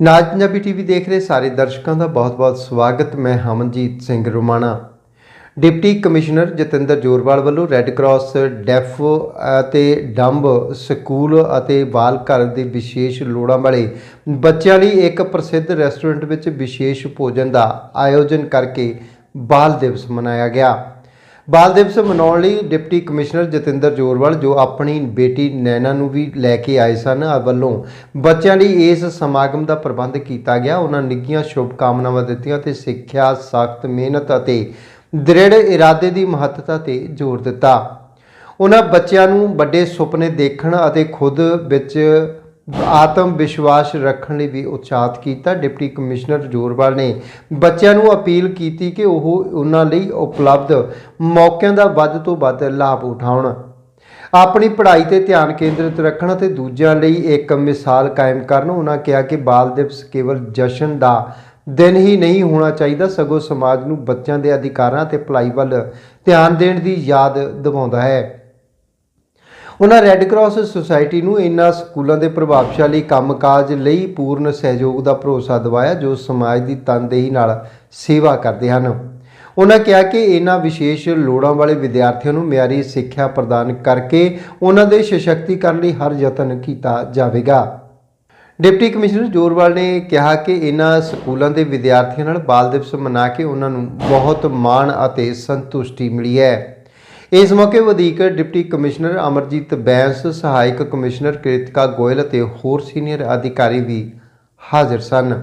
ਨਾਜ Punjabi TV ਦੇਖ ਰਹੇ ਸਾਰੇ ਦਰਸ਼ਕਾਂ ਦਾ ਬਹੁਤ-ਬਹੁਤ ਸਵਾਗਤ। ਮੈਂ ਹਮਨਜੀਤ ਸਿੰਘ ਰੋਮਾਣਾ। ਡਿਪਟੀ ਕਮਿਸ਼ਨਰ ਜਤਿੰਦਰ ਜੋਰਵਾਲ ਵੱਲੋਂ ਰੈੱਡ ਕਰਾਸ ਡੈਫ ਅਤੇ ਡੰਬ ਸਕੂਲ ਅਤੇ ਬਾਲ ਘਰ ਦੇ ਵਿਸ਼ੇਸ਼ ਲੋੜਾਂ ਵਾਲੇ ਬੱਚਿਆਂ ਲਈ ਇੱਕ ਪ੍ਰਸਿੱਧ ਰੈਸਟੋਰੈਂਟ ਵਿੱਚ ਵਿਸ਼ੇਸ਼ ਭੋਜਨ ਦਾ ਆਯੋਜਨ ਕਰਕੇ ਬਾਲ ਦਿਵਸ ਮਨਾਇਆ ਗਿਆ। ਬਾਲ ਦਿਵਸ ਮਨਾਉਣ ਲਈ ਡਿਪਟੀ ਕਮਿਸ਼ਨਰ ਜਤਿੰਦਰ ਜੋਰਵਾਲ, ਜੋ ਆਪਣੀ ਬੇਟੀ ਨੈਨਾ ਨੂੰ ਵੀ ਲੈ ਕੇ ਆਏ ਸਨ ਵੱਲੋਂ ਬੱਚਿਆਂ ਲਈ ਇਸ ਸਮਾਗਮ ਦਾ ਪ੍ਰਬੰਧ ਕੀਤਾ ਗਿਆ। ਉਹਨਾਂ ਨਿੱਘੀਆਂ ਸ਼ੁਭ ਕਾਮਨਾਵਾਂ ਦਿੱਤੀਆਂ ਤੇ ਸਿੱਖਿਆ, ਸਖਤ ਮਿਹਨਤ ਅਤੇ ਦ੍ਰਿੜ ਇਰਾਦੇ ਦੀ ਮਹੱਤਤਾ ਤੇ ਜ਼ੋਰ ਦਿੱਤਾ। ਉਹਨਾਂ ਬੱਚਿਆਂ ਨੂੰ ਵੱਡੇ ਸੁਪਨੇ ਦੇਖਣ ਅਤੇ ਖੁਦ ਵਿੱਚ ਆਤਮ ਵਿਸ਼ਵਾਸ ਰੱਖਣ ਲਈ ਵੀ ਉਤਸ਼ਾਹਤ ਕੀਤਾ। ਡਿਪਟੀ ਕਮਿਸ਼ਨਰ ਜੋਰਵਾਲ ਨੇ ਬੱਚਿਆਂ ਨੂੰ ਅਪੀਲ ਕੀਤੀ ਕਿ ਉਹ ਉਹਨਾਂ ਲਈ ਉਪਲਬਧ ਮੌਕਿਆਂ ਦਾ ਵੱਧ ਤੋਂ ਵੱਧ ਲਾਭ ਉਠਾਉਣ। ਆਪਣੀ ਪੜ੍ਹਾਈ ਤੇ ਧਿਆਨ ਕੇਂਦਰਿਤ ਰੱਖਣ ਅਤੇ ਦੂਜਿਆਂ ਲਈ ਇੱਕ ਮਿਸਾਲ ਕਾਇਮ ਕਰਨ। ਉਹਨਾਂ ਕਿਹਾ ਕਿ ਬਾਲ ਦਿਵਸ ਕੇਵਲ ਜਸ਼ਨ ਦਾ ਦਿਨ ਹੀ ਨਹੀਂ ਹੋਣਾ ਚਾਹੀਦਾ, ਸਗੋਂ ਸਮਾਜ ਨੂੰ ਬੱਚਿਆਂ ਦੇ ਅਧਿਕਾਰਾਂ ਤੇ ਭਲਾਈ ਵੱਲ ਧਿਆਨ ਦੇਣ ਦੀ ਯਾਦ ਦਿਵਾਉਂਦਾ ਹੈ। ਉਹਨਾਂ ਰੈੱਡ ਕਰਾਸ ਸੁਸਾਇਟੀ ਨੂੰ ਇਨ੍ਹਾਂ ਸਕੂਲਾਂ ਦੇ ਪ੍ਰਭਾਵਸ਼ਾਲੀ ਕੰਮਕਾਜ ਲਈ ਪੂਰਨ ਸਹਿਯੋਗ ਦਾ ਭਰੋਸਾ ਦਿਵਾਇਆ, ਜੋ ਸਮਾਜ ਦੀ ਤਨਦੇਹੀ ਨਾਲ ਸੇਵਾ ਕਰਦੇ ਹਨ। ਉਹਨਾਂ ਕਿਹਾ ਕਿ ਇਹਨਾਂ ਵਿਸ਼ੇਸ਼ ਲੋੜਾਂ ਵਾਲੇ ਵਿਦਿਆਰਥੀਆਂ ਨੂੰ ਮਿਆਰੀ ਸਿੱਖਿਆ ਪ੍ਰਦਾਨ ਕਰਕੇ ਉਹਨਾਂ ਦੇ ਸਸ਼ਕਤੀਕਰਨ ਲਈ ਹਰ ਯਤਨ ਕੀਤਾ ਜਾਵੇਗਾ। ਡਿਪਟੀ ਕਮਿਸ਼ਨਰ ਜੋਰਵਾਲ ਨੇ ਕਿਹਾ ਕਿ ਇਹਨਾਂ ਸਕੂਲਾਂ ਦੇ ਵਿਦਿਆਰਥੀਆਂ ਨਾਲ ਬਾਲ ਦਿਵਸ ਮਨਾ ਕੇ ਉਹਨਾਂ ਨੂੰ ਬਹੁਤ ਮਾਣ ਅਤੇ ਸੰਤੁਸ਼ਟੀ ਮਿਲੀ ਹੈ। ਇਸ ਮੌਕੇ ਵਧੀਕ ਡਿਪਟੀ ਕਮਿਸ਼ਨਰ ਅਮਰਜੀਤ ਬੈਂਸ, ਸਹਾਇਕ ਕਮਿਸ਼ਨਰ ਕ੍ਰਿਤਿਕਾ ਗੋਇਲ ਅਤੇ ਹੋਰ ਸੀਨੀਅਰ ਅਧਿਕਾਰੀ ਵੀ ਹਾਜ਼ਰ ਸਨ।